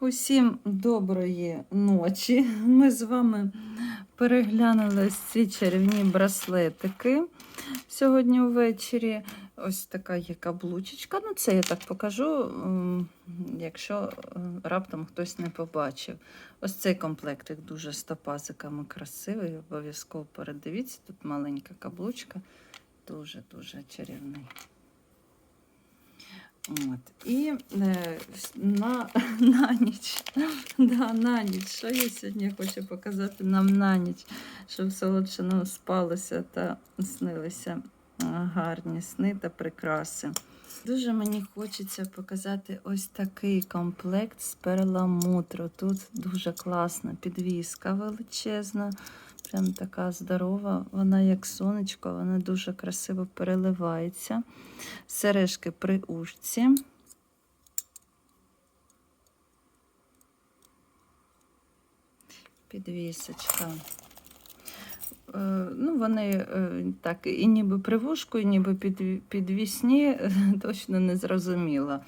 Усім доброї ночі. Ми з вами переглянули ці чарівні браслетики сьогодні ввечері. Ось така є каблучечка. Ну, це я так покажу, якщо е, раптом хтось не побачив. Ось цей комплектик дуже з топазиками красивий. Обов'язково передивіться. Тут маленька каблучка, дуже-дуже чарівний. От. І е, на, на ніч, да, на ніч, що я сьогодні хочу показати нам на ніч, щоб солодшину спалося та снилися гарні сни та прикраси. Дуже мені хочеться показати ось такий комплект з перламутру. Тут дуже класна підвіска величезна, прям така здорова. Вона як сонечко, вона дуже красиво переливається. Сережки при ушці. Підвісочка. Е, Ну, вони е, так і ніби при вушку, і ніби під, підвісні, точно не зрозуміло.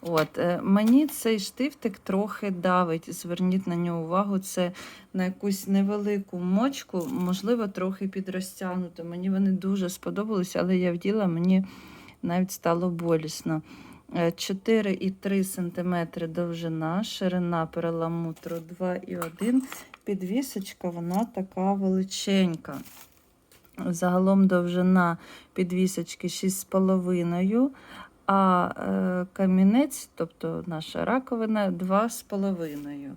От, е, мені цей штифтик трохи давить. Зверніть на нього увагу, це на якусь невелику мочку, можливо, трохи підрозтягнуто. Мені вони дуже сподобалися, але я вділа, мені навіть стало болісно. Е, 4,3 см довжина, ширина перламутру 2,1 Підвісочка, вона така величенька. Загалом довжина підвісочки 6,5, а е, камінець, тобто наша раковина, 2,5.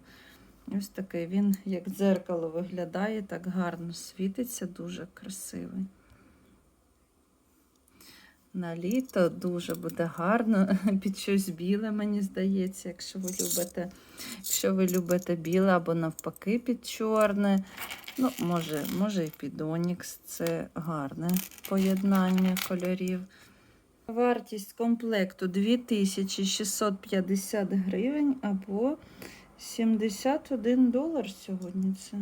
Ось такий він, як дзеркало, виглядає, так гарно світиться, дуже красивий. На літо дуже буде гарно під щось біле, мені здається, якщо ви любите, якщо ви любите біле або навпаки під чорне. Ну, може, може і під онікс. Це гарне поєднання кольорів. Вартість комплекту 2650 гривень або 71 долар сьогодні це.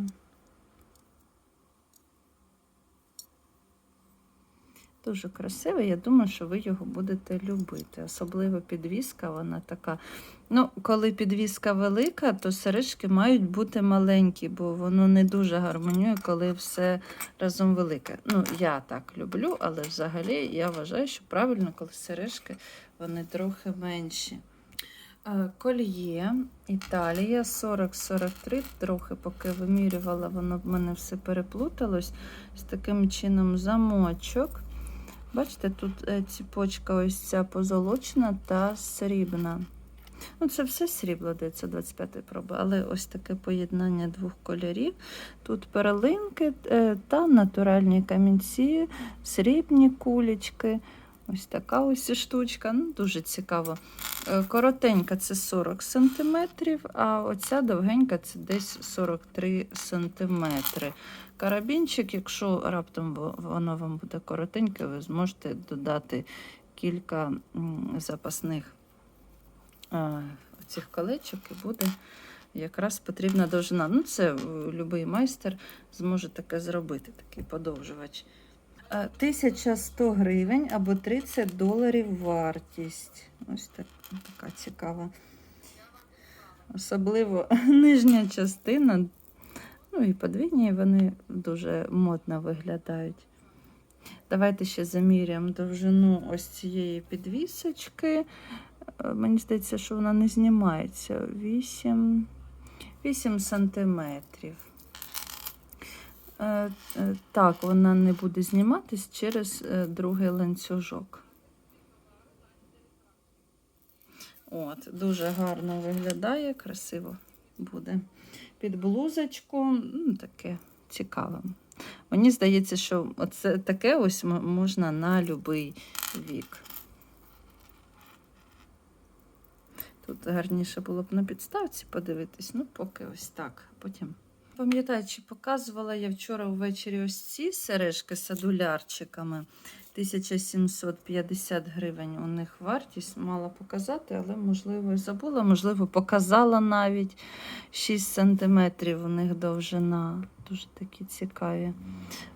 Дуже красивий. Я думаю, що ви його будете любити. Особливо підвіска, вона така. Ну, коли підвіска велика, то сережки мають бути маленькі, бо воно не дуже гармонює, коли все разом велике. Ну, я так люблю, але взагалі я вважаю, що правильно, коли сережки вони трохи менші. Е, Кольє Італія 40-43, трохи поки вимірювала, воно в мене все переплуталось. З таким чином замочок. Бачите, тут е, ціпочка ось ця позолочена та срібна. Ну, Це все срібло, дається 25 проби, але ось таке поєднання двох кольорів. Тут перлинки е, та натуральні камінці, срібні кулечки. Ось така ось штучка. ну Дуже цікаво. Е, Коротенька це 40 см, а оця довгенька це десь 43 см. Карабінчик, якщо раптом воно вам буде коротеньке, ви зможете додати кілька запасних цих колечок і буде якраз потрібна довжина. Ну, це будь-який майстер зможе таке зробити, такий подовжувач. 1100 гривень або 30 доларів вартість. Ось так, така цікава. Особливо нижня частина. Ну і подвійні вони дуже модно виглядають. Давайте ще заміряємо довжину ось цієї підвісочки. Мені здається, що вона не знімається. 8, 8 сантиметрів. Е, так, вона не буде зніматись через е, другий ланцюжок. От, Дуже гарно виглядає, красиво буде. Під блузочку, ну, таке цікаве. Мені здається, що оце таке ось можна на будь-який вік. Тут гарніше було б на підставці подивитись, ну, поки ось так. Потім. Пам'ятаю, чи показувала я вчора ввечері ось ці сережки з адулярчиками. 1750 гривень у них вартість. Мала показати, але, можливо, і забула, можливо, показала навіть 6 см у них довжина. Дуже такі цікаві.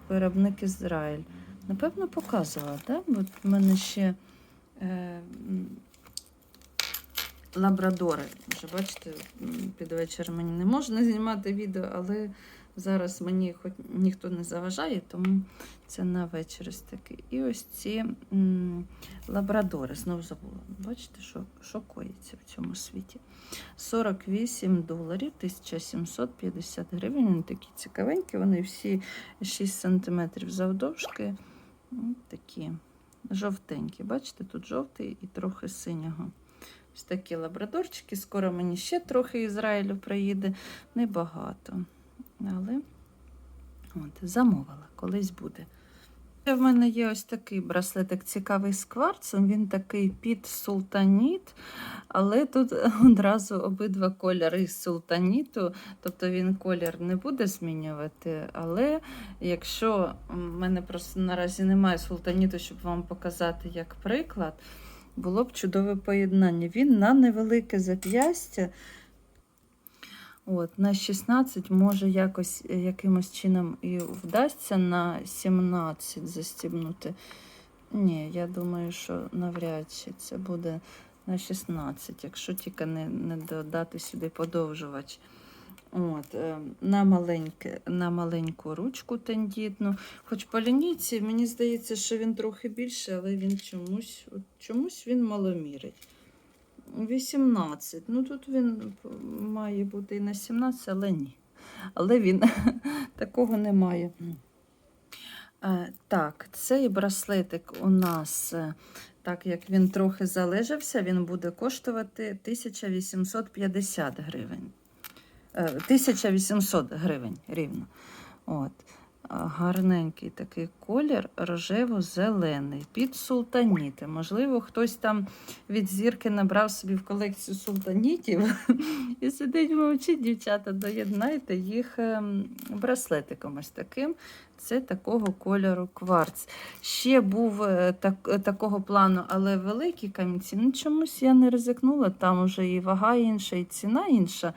Виробник Ізраїль. Напевно, показувала, так? Бо в мене ще. Е лабрадори. Вже бачите, під вечір мені не можна знімати відео, але зараз мені хоч ніхто не заважає, тому це на вечір ось такий. І ось ці м, лабрадори, знову забула. Бачите, що, коїться в цьому світі. 48 доларів, 1750 гривень. Вони такі цікавенькі, вони всі 6 см завдовжки. Такі жовтенькі. Бачите, тут жовтий і трохи синього. Ось такі лабрадорчики. Скоро мені ще трохи Ізраїлю приїде. Небагато. Але от, замовила, колись буде. Ще В мене є ось такий браслетик цікавий з кварцем. Він такий під султаніт, але тут одразу обидва кольори султаніту, тобто він колір не буде змінювати. Але якщо в мене просто наразі немає султаніту, щоб вам показати як приклад, було б чудове поєднання. Він на невелике зап'ястя. От, на 16 може якось е, якимось чином і вдасться на 17 застібнути. Ні, я думаю, що навряд чи це буде на 16, якщо тільки не, не додати сюди подовжувач. От, е, на, маленьке, на маленьку ручку тендітну. Хоч по лінійці, мені здається, що він трохи більше, але він чомусь, от чомусь він маломірить. 18. Ну тут він має бути і на 17, але ні. Але він такого не має. Е, Так, цей браслетик у нас, е, так як він трохи залежався, він буде коштувати 1850 гривень. Е, 1800 гривень рівно. От. Гарненький такий колір, рожево-зелений, під султаніти. Можливо, хтось там від зірки набрав собі в колекцію султанітів і сидить мовчить, дівчата, доєднайте їх ем, браслетиком ось таким. Це такого кольору кварц. Ще був е, так, е, такого плану, але великі камінці. Ну, чомусь я не ризикнула, там уже і вага інша, і ціна інша.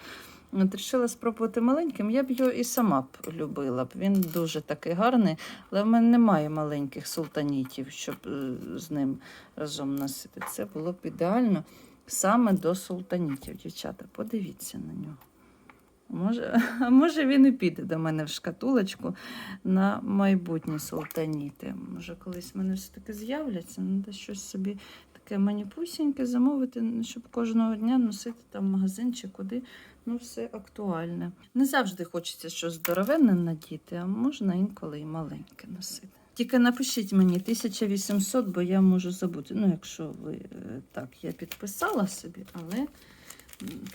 От Рішила спробувати маленьким. Я б його і сама б любила б. Він дуже такий гарний, але в мене немає маленьких султанітів, щоб е, з ним разом носити. Це було б ідеально саме до султанітів, дівчата. Подивіться на нього. Може, а може він і піде до мене в шкатулочку на майбутні султаніти. Може, колись в мене все-таки з'являться, треба щось собі таке маніпусіньке замовити, щоб кожного дня носити там в магазин чи куди. Ну, все актуальне. Не завжди хочеться щось здоровенне надіти, а можна інколи і маленьке носити. Тільки напишіть мені 1800, бо я можу забути. Ну, якщо ви е, так, я підписала собі, але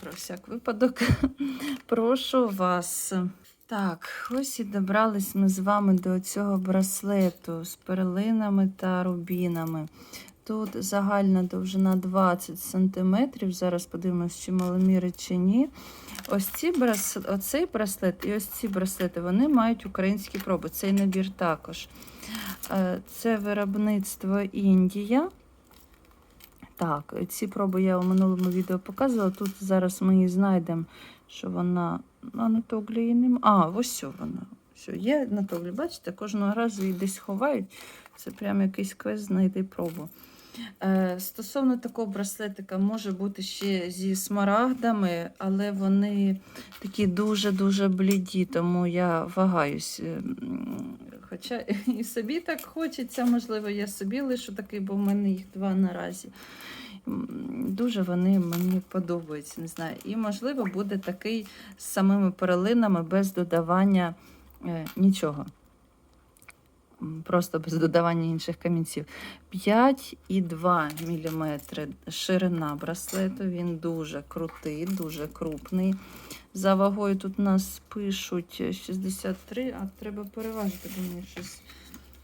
про всяк випадок прошу вас. Так, ось і добрались ми з вами до цього браслету з перлинами та рубінами. Тут загальна довжина 20 см. Зараз подивимось, чи маломіри, чи ні. Ось ці брас... оцей браслет і ось ці браслети вони мають українські проби. Цей набір також. Е, Це виробництво Індія. Так, ці проби я у минулому відео показувала. Тут зараз ми її знайдемо, що вона на тоглі її нема. А, ось вона. Все, є на тоглі, бачите, кожного разу її десь ховають. Це прям якийсь квест знайти пробу. Е, Стосовно такого браслетика, може бути ще зі смарагдами, але вони такі дуже-дуже бліді, тому я вагаюсь. Е, Хоча і собі так хочеться, можливо, я собі лишу такий, бо в мене їх два наразі. Дуже вони мені подобаються, не знаю. І, можливо, буде такий з самими перлинами без додавання е, нічого. Просто без додавання інших камінців. 5,2 мм ширина браслету. Він дуже крутий, дуже крупний. За вагою тут нас пишуть 63, а треба переважити, бо мені щось.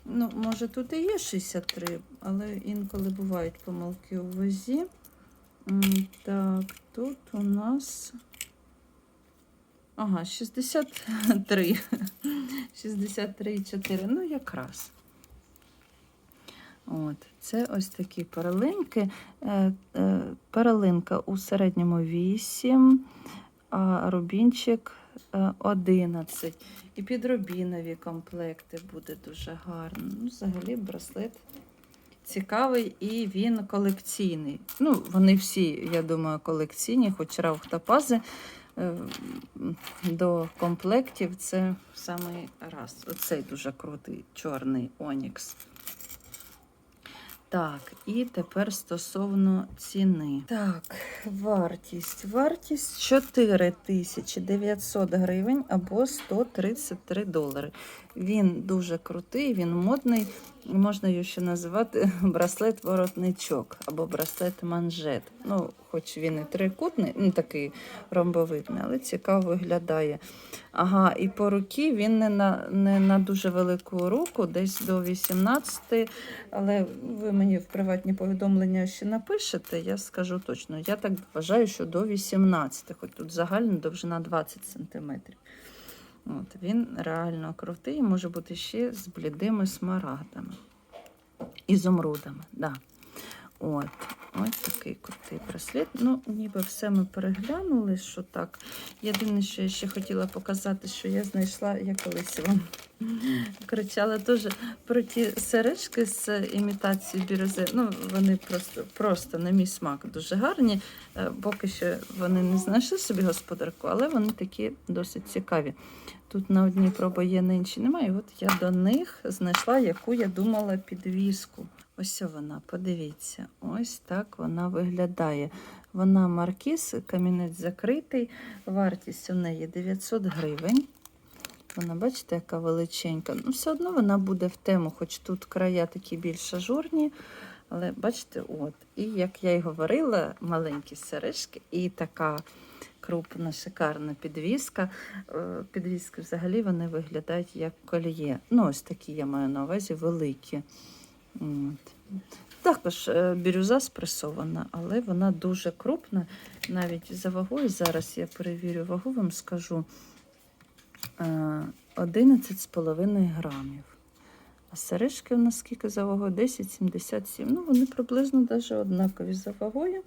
Ну, може, тут і є 63, але інколи бувають помилки у вазі. Так, тут у нас. Ага, 63. 63,4. Ну, якраз. От, це ось такі перелинки. Е, е, Перелинка у середньому 8, а рубінчик е, 11. І під рубінові комплекти буде дуже гарно. Ну, взагалі браслет цікавий і він колекційний. Ну, вони всі, я думаю, колекційні, хоч рафтопази е, до комплектів це в раз. Оцей дуже крутий чорний Онікс. Так, і тепер стосовно ціни. Так, вартість. Вартість 4900 гривень або 133 долари. Він дуже крутий, він модний. Можна його ще називати браслет-воротничок або браслет-манжет. Ну, хоч він і трикутний, ну такий ромбовидний, але цікаво виглядає. Ага, і по руки він не на, не на дуже велику руку, десь до 18, але ви мені в приватні повідомлення ще напишете, я скажу точно. Я так вважаю, що до 18, хоч тут загальна довжина 20 см. От, він реально крутий, може бути ще з блідими смарагдами. Ізумрудами, да. От, ось такий крутий браслет. Ну, ніби все ми переглянули, що так. Єдине, що я ще хотіла показати, що я знайшла, я колись вам кричала теж про ті сережки з імітацією бірюзи. Ну, вони просто, просто на мій смак дуже гарні. Е, Поки що вони не знайшли собі господарку, але вони такі досить цікаві. Тут на одній проба є, на іншій немає. І от я до них знайшла, яку я думала підвіску. Ось вона, подивіться, ось так вона виглядає. Вона маркіз, камінець закритий, вартість у неї 900 гривень. Вона, бачите, яка величенька. Ну, все одно вона буде в тему, хоч тут края такі більш ажурні. Але бачите, от. І як я й говорила, маленькі сережки і така крупна, шикарна підвіска. Е, Підвіски взагалі вони виглядають як коліє. Ну, ось такі я маю на увазі великі. От. Також е, бірюза спресована, але вона дуже крупна. Навіть за вагою, зараз я перевірю вагу, вам скажу 11,5 грамів. А сережки у нас скільки за вагою? 10,77. Ну, вони приблизно навіть однакові за вагою.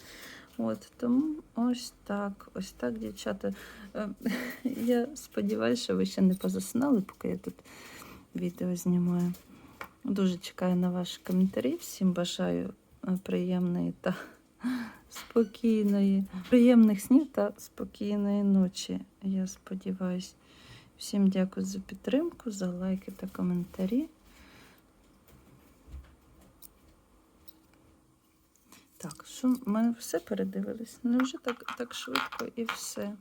От, тому ось так, ось так, дівчата. Е, Я сподіваюся, що ви ще не позаснали, поки я тут відео знімаю. Дуже чекаю на ваші коментарі. Всім бажаю е, приємної та спокійної, приємних снів та спокійної ночі. Я сподіваюся. Всім дякую за підтримку, за лайки та коментарі. Так, що ми все передивились? Невже так, так швидко і все?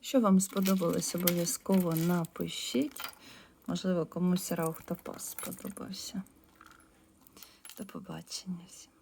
Що вам сподобалось, обов'язково напишіть. Можливо, комусь Раухтопас сподобався. До побачення всім.